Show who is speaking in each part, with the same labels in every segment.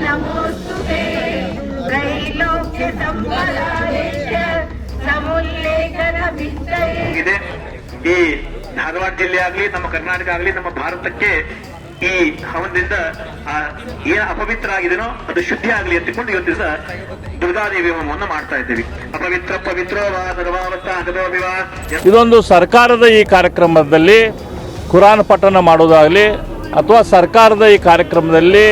Speaker 1: नमोऽस्तु ते त्रैलोक्य सम्पदायश्च समुल्लेखनविद्यये
Speaker 2: ಇದೆ ಈ ಧಾರವಾಡ ಜಿಲ್ಲೆ ಆಗ್ಲಿ ನಮ್ಮ ಕರ್ನಾಟಕ ಆಗ್ಲಿ ನಮ್ಮ ಭಾರತಕ್ಕೆ ಈ ಹವನದಿಂದ ಆ ಏನ್ ಅಪವಿತ್ರ ಆಗಿದೆನೋ ಅದು ಶುದ್ಧಿ ಆಗ್ಲಿ ಅಂತಿಕೊಂಡು ಇವತ್ತು ದಿವಸ ದುರ್ಗಾದೇವಿ ಹೋಮವನ್ನು ಮಾಡ್ತಾ ಇದ್ದೀವಿ ಅಪವಿತ್ರ ಪವಿತ್ರ ಸರ್ವಾವಸ್ಥ ಅಗದೋವಿವ
Speaker 3: ಇದೊಂದು ಸರ್ಕಾರದ ಈ ಕಾರ್ಯಕ್ರಮದಲ್ಲಿ ಕುರಾನ್ ಪಠಣ ಮಾಡೋದಾಗಲಿ ಅಥವಾ ಸರ್ಕಾರದ ಈ ಕಾರ್ಯಕ್ರಮದಲ್ಲಿ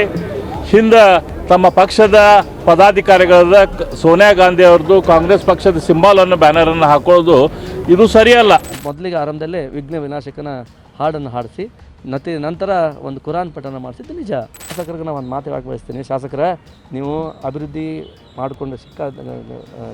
Speaker 3: ಹಿಂದೆ ತಮ್ಮ ಪಕ್ಷದ ಪದಾಧಿಕಾರಿಗಳಾದ ಸೋನಿಯಾ ಗಾಂಧಿ ಅವ್ರದ್ದು ಕಾಂಗ್ರೆಸ್ ಪಕ್ಷದ ಸಿಂಬಾಲನ್ನು ಬ್ಯಾನರನ್ನು ಹಾಕೊಳ್ಳೋದು ಇದು ಸರಿಯಲ್ಲ.
Speaker 4: ಮೊದಲಿಗೆ ಆರಂಭದಲ್ಲೇ ವಿಘ್ನ ವಿನಾಶಕನ ಹಾಡನ್ನು ಹಾಡಿಸಿ ನತಿ ನಂತರ ಒಂದು ಕುರಾನ್ ಪಠನ ಮಾಡಿಸಿದ್ದು ನಿಜ. ಶಾಸಕರಿಗೆ ನಾವು ಒಂದು ಮಾತು ಹೇಳಕ್ಕೆ ಬಯಸ್ತೀನಿ. ಶಾಸಕರೇ, ನೀವು ಅಭಿವೃದ್ಧಿ ಮಾಡಿಕೊಂಡು ಸಿಕ್ಕ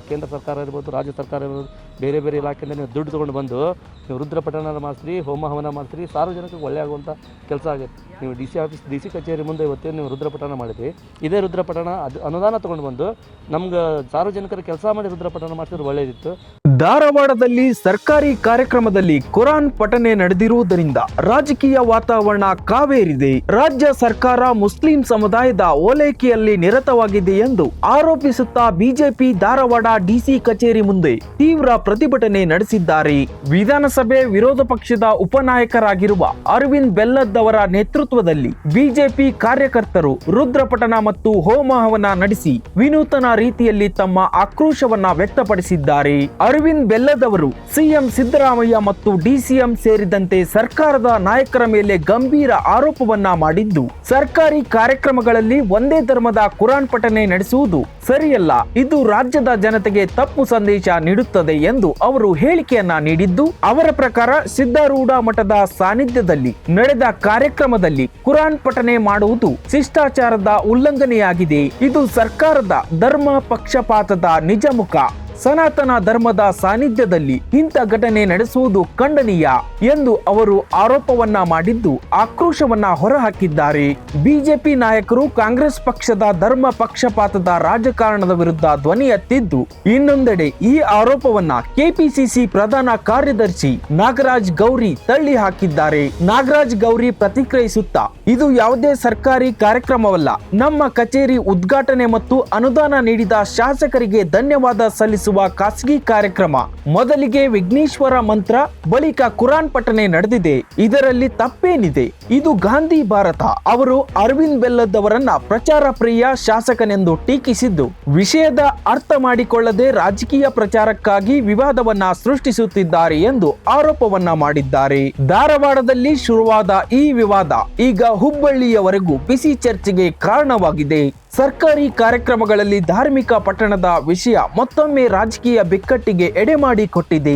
Speaker 4: ಕೇಂದ್ರ ಸರ್ಕಾರ ಇರ್ಬೋದು, ರಾಜ್ಯ ಸರ್ಕಾರ ಇರ್ಬೋದು, ಬೇರೆ ಬೇರೆ ಇಲಾಖೆಯಿಂದ ನೀವು ದುಡ್ಡು ತೊಗೊಂಡು ಬಂದು ನೀವು ರುದ್ರ ಪಠಣ ಮಾಡಿಸ್ರಿ, ಹೋಮ ಹವನ ಮಾಡಿಸ್ರಿ, ಸಾರ್ವಜನಿಕರಿಗೆ ಒಳ್ಳೆ ಆಗುವಂಥ ಕೆಲಸ ಆಗುತ್ತೆ. ನೀವು D C office, D C ಕಚೇರಿ ಮುಂದೆ ಇವತ್ತೇನು ನೀವು ರುದ್ರ ಪಠಣ ಮಾಡಿದ್ರಿ, ಇದೇ ರುದ್ರ ಪಠಣ ಅದು ಅನುದಾನ ತೊಗೊಂಡು ಬಂದು ನಮ್ಗೆ ಸಾರ್ವಜನಿಕರ ಕೆಲಸ ಮಾಡಿ ರುದ್ರ ಪಠಣ ಮಾಡಿಸಿದ್ರೆ ಒಳ್ಳೆಯದಿತ್ತು
Speaker 5: ಧಾರವಾಡದಲ್ಲಿ ಸರ್ಕಾರಿ ಕಾರ್ಯಕ್ರಮದಲ್ಲಿ ಕುರಾನ್ ಪಠನೆ ನಡೆದಿರುವುದರಿಂದ ರಾಜಕೀಯ ವಾತಾವರಣ ಕಾವೇರಿದೆ. ರಾಜ್ಯ ಸರ್ಕಾರ ಮುಸ್ಲಿಂ ಸಮುದಾಯದ ಓಲೈಕೆಯಲ್ಲಿ ನಿರತವಾಗಿದೆ ಎಂದು ಆರೋಪಿಸುತ್ತಾ ಬಿಜೆಪಿ ಧಾರವಾಡ ಡಿಸಿ ಕಚೇರಿ ಮುಂದೆ ತೀವ್ರ ಪ್ರತಿಭಟನೆ ನಡೆಸಿದ್ದಾರೆ. ವಿಧಾನಸಭೆ ವಿರೋಧ ಪಕ್ಷದ ಉಪನಾಯಕರಾಗಿರುವ ಅರವಿಂದ್ ಬೆಲ್ಲದ್ ಅವರ ನೇತೃತ್ವದಲ್ಲಿ ಬಿಜೆಪಿ ಕಾರ್ಯಕರ್ತರು ರುದ್ರಪಠಣ ಮತ್ತು ಹೋಮ ಹವನ ನಡೆಸಿ ವಿನೂತನ ರೀತಿಯಲ್ಲಿ ತಮ್ಮ ಆಕ್ರೋಶವನ್ನ ವ್ಯಕ್ತಪಡಿಸಿದ್ದಾರೆ. ಅರವಿಂದ್ ಬೆಲ್ಲದವರು, ಸಿಎಂ ಸಿದ್ದರಾಮಯ್ಯ ಮತ್ತು ಡಿಸಿಎಂ ಸೇರಿದಂತೆ ಸರ್ಕಾರದ ನಾಯಕರ ಮೇಲೆ ಗಂಭೀರ ಆರೋಪವನ್ನ ಮಾಡಿದ್ದು, ಸರ್ಕಾರಿ ಕಾರ್ಯಕ್ರಮಗಳಲ್ಲಿ ಒಂದೇ ಧರ್ಮದ ಕುರಾನ್ ಪಠನೆ ನಡೆಸುವುದು ಸರಿಯಲ್ಲ. ಇದು ರಾಜ್ಯದ ಜನತೆಗೆ ತಪ್ಪು ಸಂದೇಶ ನೀಡುತ್ತದೆ ಎಂದು ಅವರು ಹೇಳಿಕೆಯನ್ನ ನೀಡಿದ್ದು, ಅವರ ಪ್ರಕಾರ ಸಿದ್ದಾರೂಢ ಮಠದ ಸಾನ್ನಿಧ್ಯದಲ್ಲಿ ನಡೆದ ಕಾರ್ಯಕ್ರಮದಲ್ಲಿ ಕುರಾನ್ ಪಠನೆ ಮಾಡುವುದು ಶಿಷ್ಟಾಚಾರದ ಉಲ್ಲಂಘನೆಯಾಗಿದೆ. ಇದು ಸರ್ಕಾರದ ಧರ್ಮ ಪಕ್ಷಪಾತದ ನಿಜ ಮುಖ. ಸನಾತನ ಧರ್ಮದ ಸಾನ್ನಿಧ್ಯದಲ್ಲಿ ಇಂಥ ಘಟನೆ ನಡೆಸುವುದು ಖಂಡನೀಯ ಎಂದು ಅವರು ಆರೋಪವನ್ನ ಮಾಡಿದ್ದು ಆಕ್ರೋಶವನ್ನ ಹೊರಹಾಕಿದ್ದಾರೆ. ಬಿಜೆಪಿ ನಾಯಕರು ಕಾಂಗ್ರೆಸ್ ಪಕ್ಷದ ಧರ್ಮ ಪಕ್ಷಪಾತದ ರಾಜಕಾರಣದ ವಿರುದ್ಧ ಧ್ವನಿ ಎತ್ತಿದ್ದು, ಇನ್ನೊಂದೆಡೆ ಈ ಆರೋಪವನ್ನ ಕೆಪಿಸಿಸಿ ಪ್ರಧಾನ ಕಾರ್ಯದರ್ಶಿ ನಾಗರಾಜ್ ಗೌರಿ ತಳ್ಳಿ ಹಾಕಿದ್ದಾರೆ. ನಾಗರಾಜ್ ಗೌರಿ ಪ್ರತಿಕ್ರಿಯಿಸುತ್ತಾ, ಇದು ಯಾವುದೇ ಸರ್ಕಾರಿ ಕಾರ್ಯಕ್ರಮವಲ್ಲ, ನಮ್ಮ ಕಚೇರಿ ಉದ್ಘಾಟನೆ ಮತ್ತು ಅನುದಾನ ನೀಡಿದ ಶಾಸಕರಿಗೆ ಧನ್ಯವಾದ ಸಲ್ಲಿಸುವ ಖಾಸಗಿ ಕಾರ್ಯಕ್ರಮ. ಮೊದಲಿಗೆ ವಿಘ್ನೇಶ್ವರ ಮಂತ್ರ, ಬಳಿಕ ಕುರಾನ್ ಪಠನೆ ನಡೆದಿದೆ. ಇದರಲ್ಲಿ ತಪ್ಪೇನಿದೆ? ಇದು ಗಾಂಧಿ ಭಾರತ. ಅವರು ಅರವಿಂದ್ ಬೆಲ್ಲದವರನ್ನ ಪ್ರಚಾರ ಪ್ರಿಯ ಶಾಸಕನೆಂದು ಟೀಕಿಸಿದ್ದು, ವಿಷಯದ ಅರ್ಥ ಮಾಡಿಕೊಳ್ಳದೆ ರಾಜಕೀಯ ಪ್ರಚಾರಕ್ಕಾಗಿ ವಿವಾದವನ್ನ ಸೃಷ್ಟಿಸುತ್ತಿದ್ದಾರೆ ಎಂದು ಆರೋಪವನ್ನ ಮಾಡಿದ್ದಾರೆ. ಧಾರವಾಡದಲ್ಲಿ ಶುರುವಾದ ಈ ವಿವಾದ ಈಗ ಹುಬ್ಬಳ್ಳಿಯವರೆಗೂ ಬಿಸಿ ಚರ್ಚೆಗೆ ಕಾರಣವಾಗಿದೆ. ಸರ್ಕಾರಿ ಕಾರ್ಯಕ್ರಮಗಳಲ್ಲಿ ಧಾರ್ಮಿಕ ಪಟ್ಟಣದ ವಿಷಯ ಮತ್ತೊಮ್ಮೆ ರಾಜಕೀಯ ಬಿಕ್ಕಟ್ಟಿಗೆ ಎಡೆಮಾಡಿ ಕೊಟ್ಟಿದೆ.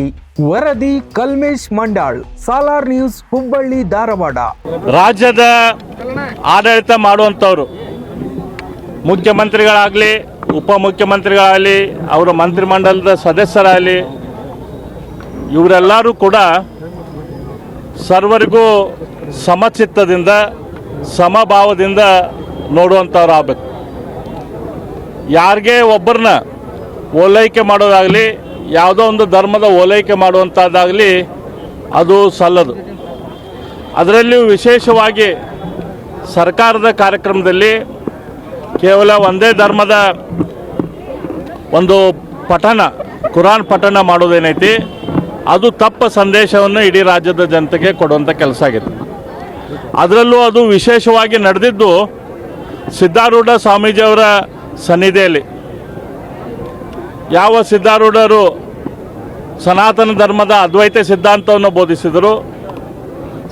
Speaker 5: ವರದಿ ಕಲ್ಮೇಶ್ ಮಂಡಾಳ್ ಸಾಲಾರ್ ನ್ಯೂಸ್, ಹುಬ್ಬಳ್ಳಿ, ಧಾರವಾಡ.
Speaker 3: ರಾಜ್ಯದ ಆಡಳಿತ ಮಾಡುವಂಥವ್ರು, ಮುಖ್ಯಮಂತ್ರಿಗಳಾಗಲಿ, ಉಪಮುಖ್ಯಮಂತ್ರಿಗಳಾಗಲಿ, ಅವರ ಮಂತ್ರಿಮಂಡಲದ ಸದಸ್ಯರಾಗಲಿ, ಇವರೆಲ್ಲರೂ ಕೂಡ ಸರ್ವರಿಗೂ ಸಮಚಿತ್ತದಿಂದ, ಸಮಭಾವದಿಂದ ನೋಡುವಂಥವ್ರು ಆಗಬೇಕು ಯಾರಿಗೆ ಒಬ್ಬರನ್ನ ಓಲೈಕೆ ಮಾಡೋದಾಗಲಿ, ಯಾವುದೋ ಒಂದು ಧರ್ಮದ ಓಲೈಕೆ ಮಾಡುವಂಥದ್ದಾಗಲಿ ಅದು ಸಲ್ಲದು. ಅದರಲ್ಲಿಯೂ ವಿಶೇಷವಾಗಿ ಸರ್ಕಾರದ ಕಾರ್ಯಕ್ರಮದಲ್ಲಿ ಕೇವಲ ಒಂದೇ ಧರ್ಮದ ಒಂದು ಪಠಣ, ಕುರಾನ್ ಪಠಣ ಮಾಡೋದೇನೈತಿ, ಅದು ತಪ್ಪ ಸಂದೇಶವನ್ನು ಇಡೀ ರಾಜ್ಯದ ಜನತೆಗೆ ಕೊಡುವಂಥ ಕೆಲಸ ಆಗಿದೆ ಅದರಲ್ಲೂ ಅದು ವಿಶೇಷವಾಗಿ ನಡೆದಿದ್ದು ಸಿದ್ಧಾರೂಢ ಸ್ವಾಮೀಜಿಯವರ ಸನ್ನಿಧಿಯಲ್ಲಿ. ಯಾವ ಸಿದ್ಧಾರೂಢರು ಸನಾತನ ಧರ್ಮದ ಅದ್ವೈತ ಸಿದ್ಧಾಂತವನ್ನು ಬೋಧಿಸಿದರು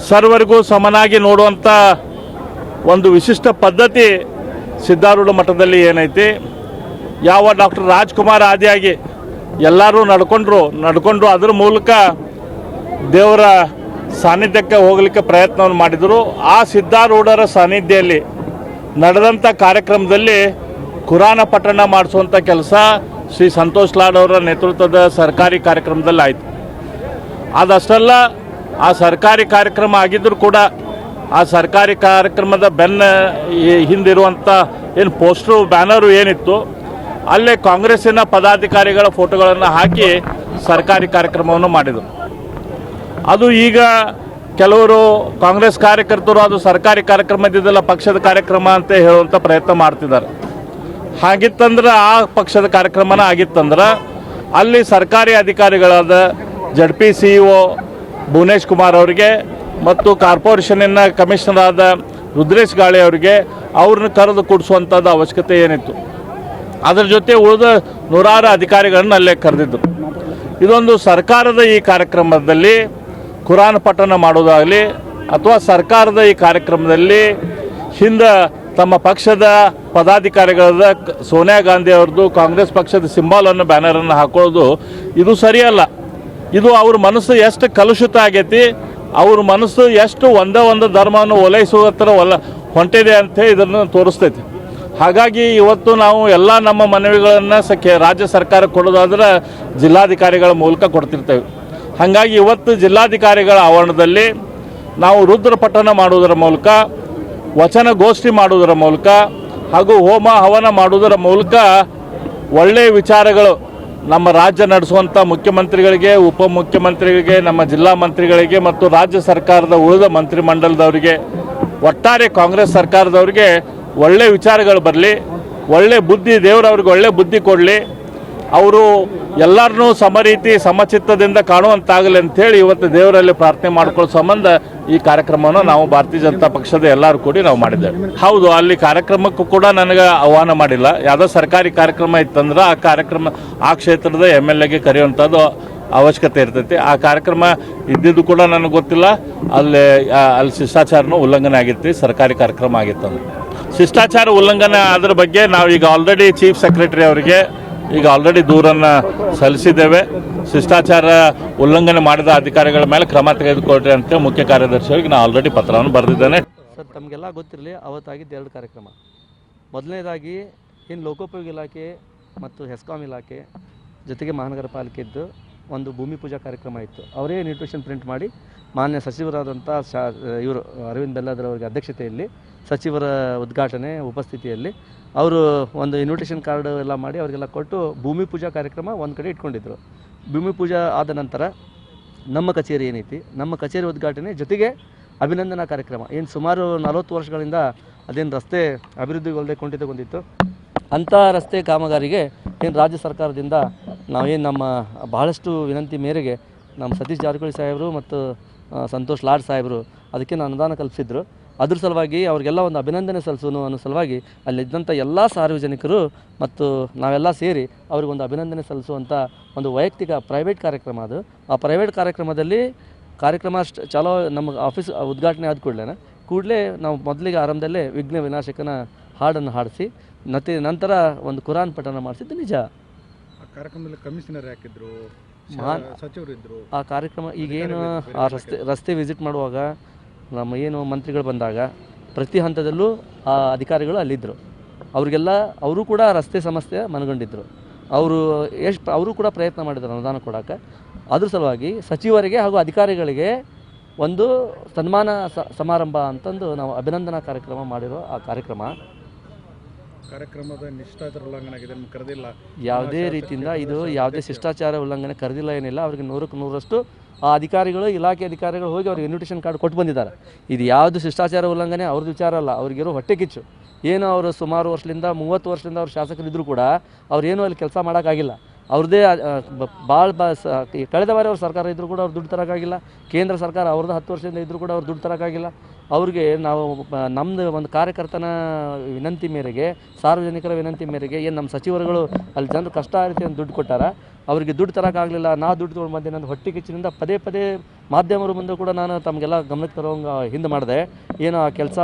Speaker 3: ಸರ್ವರಿಗೂ ಸಮನಾಗಿ ನೋಡುವಂಥ ಒಂದು ವಿಶಿಷ್ಟ ಪದ್ಧತಿ ಸಿದ್ಧಾರೂಢ ಮಠದಲ್ಲಿ ಏನೈತಿ? ಯಾವ ಡಾಕ್ಟರ್ ರಾಜ್ಕುಮಾರ್ ಆದಿಯಾಗಿ ಎಲ್ಲರೂ ನಡ್ಕೊಂಡ್ರು ನಡ್ಕೊಂಡು ಅದ್ರ ಮೂಲಕ ದೇವರ ಸಾನ್ನಿಧ್ಯಕ್ಕೆ ಹೋಗಲಿಕ್ಕೆ ಪ್ರಯತ್ನವನ್ನು ಮಾಡಿದರು. ಆ ಸಿದ್ಧಾರೂಢರ ಸಾನ್ನಿಧ್ಯದಲ್ಲಿ ನಡೆದಂಥ ಕಾರ್ಯಕ್ರಮದಲ್ಲಿ ಕುರಾನ ಪಠಣ ಮಾಡಿಸುವಂಥ ಕೆಲಸ ಶ್ರೀ ಸಂತೋಷ್ ಲಾಡ್ ಅವರ ನೇತೃತ್ವದ ಸರ್ಕಾರಿ ಕಾರ್ಯಕ್ರಮದಲ್ಲಿ ಆಯಿತು. ಅದಷ್ಟಲ್ಲ ಆ ಸರ್ಕಾರಿ ಕಾರ್ಯಕ್ರಮ ಆಗಿದ್ದರೂ ಕೂಡ ಆ ಸರ್ಕಾರಿ ಕಾರ್ಯಕ್ರಮದ ಬೆನ್ನ ಹಿಂದಿರುವಂಥ ಏನು ಪೋಸ್ಟ್ರು, ಬ್ಯಾನರು ಏನಿತ್ತು, ಅಲ್ಲೇ ಕಾಂಗ್ರೆಸ್ಸಿನ ಪದಾಧಿಕಾರಿಗಳ ಫೋಟೋಗಳನ್ನು ಹಾಕಿ ಸರ್ಕಾರಿ ಕಾರ್ಯಕ್ರಮವನ್ನು ಮಾಡಿದರು. ಅದು ಈಗ ಕೆಲವರು ಕಾಂಗ್ರೆಸ್ ಕಾರ್ಯಕರ್ತರು ಅದು ಸರ್ಕಾರಿ ಕಾರ್ಯಕ್ರಮ ಇದ್ದಿದ್ದಲ್ಲ, ಪಕ್ಷದ ಕಾರ್ಯಕ್ರಮ ಅಂತ ಹೇಳುವಂಥ ಪ್ರಯತ್ನ ಮಾಡ್ತಿದ್ದಾರೆ. ಹಾಗಿತ್ತಂದ್ರೆ ಆ ಪಕ್ಷದ ಕಾರ್ಯಕ್ರಮನ ಆಗಿತ್ತಂದ್ರೆ ಅಲ್ಲಿ ಸರ್ಕಾರಿ ಅಧಿಕಾರಿಗಳಾದ Z P C E Bhuvanesh Kumar ಅವರಿಗೆ ಮತ್ತು ಕಾರ್ಪೊರೇಷನಿನ ಕಮಿಷನರ್ ಆದ ರುದ್ರೇಶ್ ಗಾಳಿ ಅವರಿಗೆ ಅವ್ರನ್ನ ಕರೆದು ಕೊಡಿಸುವಂಥದ್ದು ಅವಶ್ಯಕತೆ ಏನಿತ್ತು. ಅದರ ಜೊತೆ ಉಳಿದ ನೂರಾರು ಅಧಿಕಾರಿಗಳನ್ನ ಅಲ್ಲೇ ಕರೆದಿದ್ದರು ಇದೊಂದು ಸರ್ಕಾರದ ಈ ಕಾರ್ಯಕ್ರಮದಲ್ಲಿ ಕುರಾನ್ ಪಠನ ಮಾಡೋದಾಗಲಿ ಅಥವಾ ಸರ್ಕಾರದ ಈ ಕಾರ್ಯಕ್ರಮದಲ್ಲಿ ಹಿಂದೆ ತಮ್ಮ ಪಕ್ಷದ ಪದಾಧಿಕಾರಿಗಳಾದ ಸೋನಿಯಾ ಗಾಂಧಿ ಅವ್ರದ್ದು, ಕಾಂಗ್ರೆಸ್ ಪಕ್ಷದ ಸಿಂಬಾಲನ್ನು ಬ್ಯಾನರನ್ನು ಹಾಕೊಳ್ಳೋದು ಇದು ಸರಿಯಲ್ಲ. ಇದು ಅವ್ರ ಮನಸ್ಸು ಎಷ್ಟು ಕಲುಷಿತ ಆಗೈತಿ, ಅವ್ರ ಮನಸ್ಸು ಎಷ್ಟು ಒಂದೇ ಒಂದು ಧರ್ಮವನ್ನು ಓಲೈಸುವ ಹತ್ರ ಒಲ, ಹೊಂಟಿದೆ ಅಂತ ಇದನ್ನು ತೋರಿಸ್ತೈತಿ. ಹಾಗಾಗಿ ಇವತ್ತು ನಾವು ಎಲ್ಲ ನಮ್ಮ ಮನವಿಗಳನ್ನು ಸಕ್ಕೆ ರಾಜ್ಯ ಸರ್ಕಾರ ಕೊಡೋದಾದ್ರೆ ಜಿಲ್ಲಾಧಿಕಾರಿಗಳ ಮೂಲಕ ಕೊಡ್ತಿರ್ತೇವೆ. ಹಾಗಾಗಿ ಇವತ್ತು ಜಿಲ್ಲಾಧಿಕಾರಿಗಳ ಆವರಣದಲ್ಲಿ ನಾವು ರುದ್ರ ಮಾಡುವುದರ ಮೂಲಕ ವಚನಗೋಷ್ಠಿ ಮಾಡುವುದರ ಮೂಲಕ ಹಾಗೂ ಹೋಮ ಹವನ ಮಾಡುವುದರ ಮೂಲಕ ಒಳ್ಳೆಯ ವಿಚಾರಗಳು ನಮ್ಮ ರಾಜ್ಯ ನಡೆಸುವಂಥ ಮುಖ್ಯಮಂತ್ರಿಗಳಿಗೆ, ಉಪಮುಖ್ಯಮಂತ್ರಿಗಳಿಗೆ, ನಮ್ಮ ಜಿಲ್ಲಾ ಮಂತ್ರಿಗಳಿಗೆ ಮತ್ತು ರಾಜ್ಯ ಸರ್ಕಾರದ ಉಳಿದ ಮಂತ್ರಿಮಂಡಲದವರಿಗೆ, ಒಟ್ಟಾರೆ ಕಾಂಗ್ರೆಸ್ ಸರ್ಕಾರದವರಿಗೆ ಒಳ್ಳೆ ವಿಚಾರಗಳು ಬರಲಿ, ಒಳ್ಳೆ ಬುದ್ಧಿ, ದೇವರವ್ರಿಗೆ ಒಳ್ಳೆ ಬುದ್ಧಿ ಕೊಡಲಿ. ಅವರು ಎಲ್ಲರನ್ನೂ ಸಮರೀತಿ, ಸಮಚಿತ್ತದಿಂದ ಕಾಣುವಂತಾಗಲಿ ಅಂಥೇಳಿ ಇವತ್ತು ದೇವರಲ್ಲಿ ಪ್ರಾರ್ಥನೆ ಮಾಡ್ಕೊಳ್ಳೋ ಸಂಬಂಧ ಈ ಕಾರ್ಯಕ್ರಮವನ್ನು ನಾವು ಭಾರತೀಯ ಜನತಾ ಪಕ್ಷದ ಎಲ್ಲರೂ ಕೂಡಿ ನಾವು ಮಾಡಿದ್ದೇವೆ. ಹೌದು, ಅಲ್ಲಿ ಕಾರ್ಯಕ್ರಮಕ್ಕೂ ಕೂಡ ನನಗೆ ಆಹ್ವಾನ ಮಾಡಿಲ್ಲ. ಯಾವುದೋ ಸರ್ಕಾರಿ ಕಾರ್ಯಕ್ರಮ ಇತ್ತಂದ್ರೆ ಆ ಕಾರ್ಯಕ್ರಮ, ಆ ಕ್ಷೇತ್ರದ ಎಂ ಎಲ್ ಎಗೆ ಕರೆಯುವಂಥದ್ದು ಅವಶ್ಯಕತೆ ಇರ್ತೈತಿ. ಆ ಕಾರ್ಯಕ್ರಮ ಇದ್ದಿದ್ದು ಕೂಡ ನನಗೆ ಗೊತ್ತಿಲ್ಲ. ಅಲ್ಲಿ ಅಲ್ಲಿ ಶಿಷ್ಟಾಚಾರನೂ ಉಲ್ಲಂಘನೆ ಆಗಿತ್ತು, ಸರ್ಕಾರಿ ಕಾರ್ಯಕ್ರಮ ಆಗಿತ್ತು ಶಿಷ್ಟಾಚಾರ ಉಲ್ಲಂಘನೆ ಅದ್ರ ಬಗ್ಗೆ ನಾವು ಈಗ ಆಲ್ರೆಡಿ ಚೀಫ್ ಸೆಕ್ರೆಟರಿ ಅವರಿಗೆ ಈಗ ಆಲ್ರೆಡಿ ದೂರನ್ನು ಸಲ್ಲಿಸಿದ್ದೇವೆ. ಶಿಷ್ಟಾಚಾರ ಉಲ್ಲಂಘನೆ ಮಾಡಿದ ಅಧಿಕಾರಿಗಳ ಮೇಲೆ ಕ್ರಮ ತೆಗೆದುಕೊಳ್ರಿ ಅಂತ ಮುಖ್ಯ ಕಾರ್ಯದರ್ಶಿಯವರಿಗೆ ನಾನು ಆಲ್ರೆಡಿ ಪತ್ರವನ್ನು ಬರೆದಿದ್ದೇನೆ.
Speaker 4: ಸರ್, ತಮಗೆಲ್ಲ ಗೊತ್ತಿರಲಿ, ಅವತ್ತಾಗಿದ್ದು ಎರಡು ಕಾರ್ಯಕ್ರಮ. ಮೊದಲನೇದಾಗಿ ಏನು ಲೋಕೋಪಯೋಗಿ ಇಲಾಖೆ ಮತ್ತು ಹೆಸ್ಕಾಂ ಇಲಾಖೆ ಜೊತೆಗೆ ಮಹಾನಗರ ಪಾಲಿಕೆದ್ದು ಒಂದು ಭೂಮಿ ಪೂಜಾ ಕಾರ್ಯಕ್ರಮ ಇತ್ತು. ಅವರೇ ನ್ಯೂಟ್ರಿಷನ್ ಪ್ರಿಂಟ್ ಮಾಡಿ ಮಾನ್ಯ ಸಚಿವರಾದಂಥ ಶಾ ಇವರು, ಅರವಿಂದ್ ಬೆಲ್ಲಾದ್ರವರಿಗೆ ಅಧ್ಯಕ್ಷತೆಯಲ್ಲಿ ಸಚಿವರ ಉದ್ಘಾಟನೆ ಉಪಸ್ಥಿತಿಯಲ್ಲಿ. ಅವರು ಒಂದು ಇನ್ವಿಟೇಷನ್ ಕಾರ್ಡ್ ಎಲ್ಲ ಮಾಡಿ ಅವರಿಗೆಲ್ಲ ಕೊಟ್ಟು ಭೂಮಿ ಪೂಜಾ ಕಾರ್ಯಕ್ರಮ ಒಂದು ಕಡೆ ಇಟ್ಕೊಂಡಿದ್ರು. ಭೂಮಿ ಪೂಜಾ ಆದ ನಂತರ ನಮ್ಮ ಕಚೇರಿ ಏನೈತಿ? ನಮ್ಮ ಕಚೇರಿ ಉದ್ಘಾಟನೆ ಜೊತೆಗೆ ಅಭಿನಂದನಾ ಕಾರ್ಯಕ್ರಮ. ಏನು ಸುಮಾರು ನಲವತ್ತು ವರ್ಷಗಳಿಂದ ಅದೇನು ರಸ್ತೆ ಅಭಿವೃದ್ಧಿಗೊಳ್ಳದೆ ಕುಂಠಿತಗೊಂಡಿತ್ತು ಅಂಥ ರಸ್ತೆ ಕಾಮಗಾರಿಗೆ ಏನು ರಾಜ್ಯ ಸರ್ಕಾರದಿಂದ ನಾವೇನು ನಮ್ಮ ಬಹಳಷ್ಟು ವಿನಂತಿ ಮೇರೆಗೆ ನಮ್ಮ ಸತೀಶ್ ಜಾರಕಿಹೊಳಿ ಸಾಹೇಬರು ಮತ್ತು ಸಂತೋಷ್ ಲಾಡ್ ಸಾಹೇಬರು ಅದಕ್ಕೆ ಅನುದಾನ ಕಲ್ಪಿಸಿದ್ರು. ಅದ್ರ ಸಲುವಾಗಿ ಅವ್ರಿಗೆಲ್ಲ ಒಂದು ಅಭಿನಂದನೆ ಸಲ್ಲಿಸೋನು ಅನ್ನೋ ಸಲುವಾಗಿ ಅಲ್ಲಿದ್ದಂಥ ಎಲ್ಲ ಸಾರ್ವಜನಿಕರು ಮತ್ತು ನಾವೆಲ್ಲ ಸೇರಿ ಅವ್ರಿಗೊಂದು ಅಭಿನಂದನೆ ಸಲ್ಲಿಸುವಂಥ ಒಂದು ವೈಯಕ್ತಿಕ ಪ್ರೈವೇಟ್ ಕಾರ್ಯಕ್ರಮ ಅದು. ಆ ಪ್ರೈವೇಟ್ ಕಾರ್ಯಕ್ರಮದಲ್ಲಿ ಕಾರ್ಯಕ್ರಮ ಅಷ್ಟು ಚಾಲೋ ನಮ್ಮ ಆಫೀಸ್ ಉದ್ಘಾಟನೆ ಆದ ಕೂಡಲೇ ಕೂಡಲೇ ನಾವು ಮೊದಲಿಗೆ ಆರಂಭದಲ್ಲೇ ವಿಘ್ನ ವಿನಾಶಕನ ಹಾಡನ್ನು ಹಾಡಿಸಿ ಮತ್ತು ನಂತರ ಒಂದು ಕುರಾನ್ ಪಠನ ಮಾಡಿಸಿದ್ದು ನಿಜ.
Speaker 6: ಆ ಕಾರ್ಯಕ್ರಮದಲ್ಲಿ ಕಮಿಷನರ್ ಹಾಕಿದ್ರು
Speaker 4: ಮಹಾನ್-
Speaker 6: ಸಚಿವರು ಇದ್ರು
Speaker 4: ಆ ಕಾರ್ಯಕ್ರಮ ಈಗೇನು ಆ ರಸ್ತೆ ರಸ್ತೆ ವಿಸಿಟ್ ಮಾಡುವಾಗ ನಮ್ಮ ಏನು ಮಂತ್ರಿಗಳು ಬಂದಾಗ ಪ್ರತಿ ಹಂತದಲ್ಲೂ ಆ ಅಧಿಕಾರಿಗಳು ಅಲ್ಲಿದ್ದರು. ಅವರಿಗೆಲ್ಲ ಅವರು ಕೂಡ ರಸ್ತೆ ಸಮಸ್ಯೆ ಮನಗಂಡಿದ್ದರು. ಅವರು ಎಷ್ಟು ಅವರು ಕೂಡ ಪ್ರಯತ್ನ ಮಾಡಿದ್ರು ಅನುದಾನ ಕೊಡೋಕೆ. ಅದ್ರ ಸಲುವಾಗಿ ಸಚಿವರಿಗೆ ಹಾಗೂ ಅಧಿಕಾರಿಗಳಿಗೆ ಒಂದು ಸನ್ಮಾನ ಸಮಾರಂಭ ಅಂತಂದು ನಾವು ಅಭಿನಂದನಾ ಕಾರ್ಯಕ್ರಮ ಮಾಡಿರೋ ಆ ಕಾರ್ಯಕ್ರಮ.
Speaker 6: ಕಾರ್ಯಕ್ರಮದ ನಿಷ್ಠಾಚಾರ ಉಲ್ಲಂಘನೆ ಆಗಿದೆ ಕರೆದಿಲ್ಲ.
Speaker 4: ಯಾವುದೇ ರೀತಿಯಿಂದ ಇದು ಯಾವುದೇ ಶಿಷ್ಟಾಚಾರ ಉಲ್ಲಂಘನೆ ಕರೆದಿಲ್ಲ ಏನಿಲ್ಲ. ಅವ್ರಿಗೆ ನೂರಕ್ಕೆ ನೂರಷ್ಟು ಆ ಅಧಿಕಾರಿಗಳು, ಇಲಾಖೆ ಅಧಿಕಾರಿಗಳು ಹೋಗಿ ಅವ್ರಿಗೆ ಇನ್ವಿಟೇಷನ್ ಕಾರ್ಡ್ ಕೊಟ್ಟು ಬಂದಿದ್ದಾರೆ. ಇದು ಯಾವುದು ಶಿಷ್ಟಾಚಾರ ಉಲ್ಲಂಘನೆ, ಅವ್ರದ್ದು ವಿಚಾರ ಅಲ್ಲ. ಅವ್ರಿಗಿರೋ ಹೊಟ್ಟೆ ಕಿಚ್ಚು. ಏನು ಅವರು ಸುಮಾರು ವರ್ಷದಿಂದ, ಮೂವತ್ತು ವರ್ಷದಿಂದ ಅವ್ರು ಶಾಸಕರಿದ್ದರೂ ಕೂಡ ಅವ್ರೇನು ಅಲ್ಲಿ ಕೆಲಸ ಮಾಡೋಕ್ಕಾಗಿಲ್ಲ. ಅವ್ರದ್ದೇ ಭಾಳ ಕಳೆದ ಬಾರಿ ಅವ್ರ ಸರ್ಕಾರ ಇದ್ದರೂ ಕೂಡ ಅವ್ರು ದುಡ್ಡು ತರೋಕ್ಕಾಗಿಲ್ಲ. ಕೇಂದ್ರ ಸರ್ಕಾರ ಅವ್ರದ್ದು ಹತ್ತು ವರ್ಷದಿಂದ ಇದ್ದರೂ ಕೂಡ ಅವ್ರು ದುಡ್ಡು ತರೋಕ್ಕಾಗಿಲ್ಲ. ಅವ್ರಿಗೆ ನಾವು ನಮ್ಮದು ಒಂದು ಕಾರ್ಯಕರ್ತನ ವಿನಂತಿ ಮೇರೆಗೆ, ಸಾರ್ವಜನಿಕರ ವಿನಂತಿ ಮೇರೆಗೆ ಏನು ನಮ್ಮ ಸಚಿವರುಗಳು ಅಲ್ಲಿ ಜನರು ಕಷ್ಟ ರೀತಿ ದುಡ್ಡು ಕೊಟ್ಟಾರ, ಅವರಿಗೆ ದುಡ್ಡು ತರೋಕ್ಕಾಗಲಿಲ್ಲ ನಾ ದುಡ್ಡು ತೊಗೊಂಡು ಬಂದೆ ನನ್ನ ಹೊಟ್ಟೆ ಕಿಚ್ಚಿನಿಂದ ಪದೇ ಪದೇ ಮಾಧ್ಯಮರು ಮುಂದೆ ಕೂಡ ನಾನು ತಮಗೆಲ್ಲ ಗಮನಕ್ಕೆ ತರೋಂಗೆ ಹಿಂದೆ ಮಾಡಿದೆ. ಏನು ಆ ಕೆಲಸ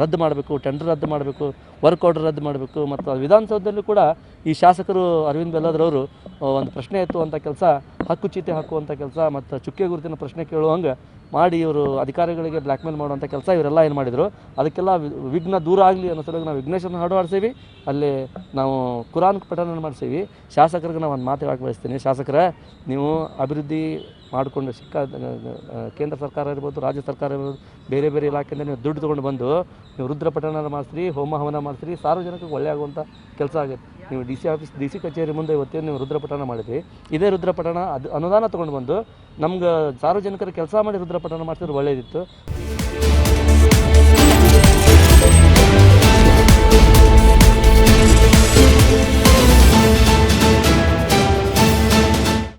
Speaker 4: ರದ್ದು ಮಾಡಬೇಕು ಟೆಂಡರ್ ರದ್ದು ಮಾಡಬೇಕು ವರ್ಕ್ ಆರ್ಡರ್ ರದ್ದು ಮಾಡಬೇಕು, ಮತ್ತು ವಿಧಾನಸೌಧದಲ್ಲೂ ಕೂಡ ಈ ಶಾಸಕರು ಅರವಿಂದ್ ಬೆಲ್ಲದ್ರವರು ಒಂದು ಪ್ರಶ್ನೆ ಎತ್ತುವಂಥ ಕೆಲಸ, ಹಕ್ಕು ಚೀತೆ ಹಾಕುವಂಥ ಕೆಲಸ, ಮತ್ತು ಚುಕ್ಕೆ ಗುರುತಿನ ಪ್ರಶ್ನೆ ಕೇಳುವಂಗೆ ಮಾಡಿ ಇವರು ಅಧಿಕಾರಿಗಳಿಗೆ ಬ್ಲ್ಯಾಕ್ಮೇಲ್ ಮಾಡುವಂಥ ಕೆಲಸ ಇವರೆಲ್ಲ ಏನು ಮಾಡಿದರು? ಅದಕ್ಕೆಲ್ಲ ವಿಘ್ನ ದೂರ ಆಗಲಿ ಅನ್ನೋ ಸಲುವಾಗಿ ನಾವು ವಿಘ್ನೇಶ್ವರನ ಹಾಡು ಆಡ್ಸೀವಿ ಅಲ್ಲಿ ನಾವು ಕುರಾನ್ ಪಠನ ಮಾಡಿಸೀವಿ. ಶಾಸಕರಿಗೆ ನಾವು ಒಂದು ಮಾತು ಹೇಳಕ್ಕೆ ಬಯಸ್ತೀನಿ. ಶಾಸಕರ, ನೀವು ಅಭಿವೃದ್ಧಿ ಮಾಡಿಕೊಂಡು ಸಿಕ್ಕ ಕೇಂದ್ರ ಸರ್ಕಾರ ಇರ್ಬೋದು, ರಾಜ್ಯ ಸರ್ಕಾರ ಇರ್ಬೋದು, ಬೇರೆ ಬೇರೆ ಇಲಾಖೆಯಿಂದ ನೀವು ದುಡ್ಡು ತೊಗೊಂಡು ಬಂದು ನೀವು ರುದ್ರಪಠಣ ಮಾಡಿಸ್ರಿ ಹೋಮ ಹವನ ಮಾಡಿಸ್ರಿ, ಸಾರ್ವಜನಿಕರಿಗೆ ಒಳ್ಳೆ ಆಗುವಂಥ ಕೆಲಸ ಆಗುತ್ತೆ. ನೀವು D C office, D C ಕಚೇರಿ ಮುಂದೆ ಇವತ್ತೇನು ನೀವು ರುದ್ರಪಠಣ ಮಾಡಿದ್ರಿ, ಇದೇ ರುದ್ರಪಠಣ ಅದು ಅನುದಾನ ತೊಗೊಂಡು ಬಂದು ನಮ್ಗೆ ಸಾರ್ವಜನಿಕರ ಕೆಲಸ ಮಾಡಿ ರುದ್ರಪಠಣ ಮಾಡಿಸಿದ್ರೆ ಒಳ್ಳೆಯದಿತ್ತು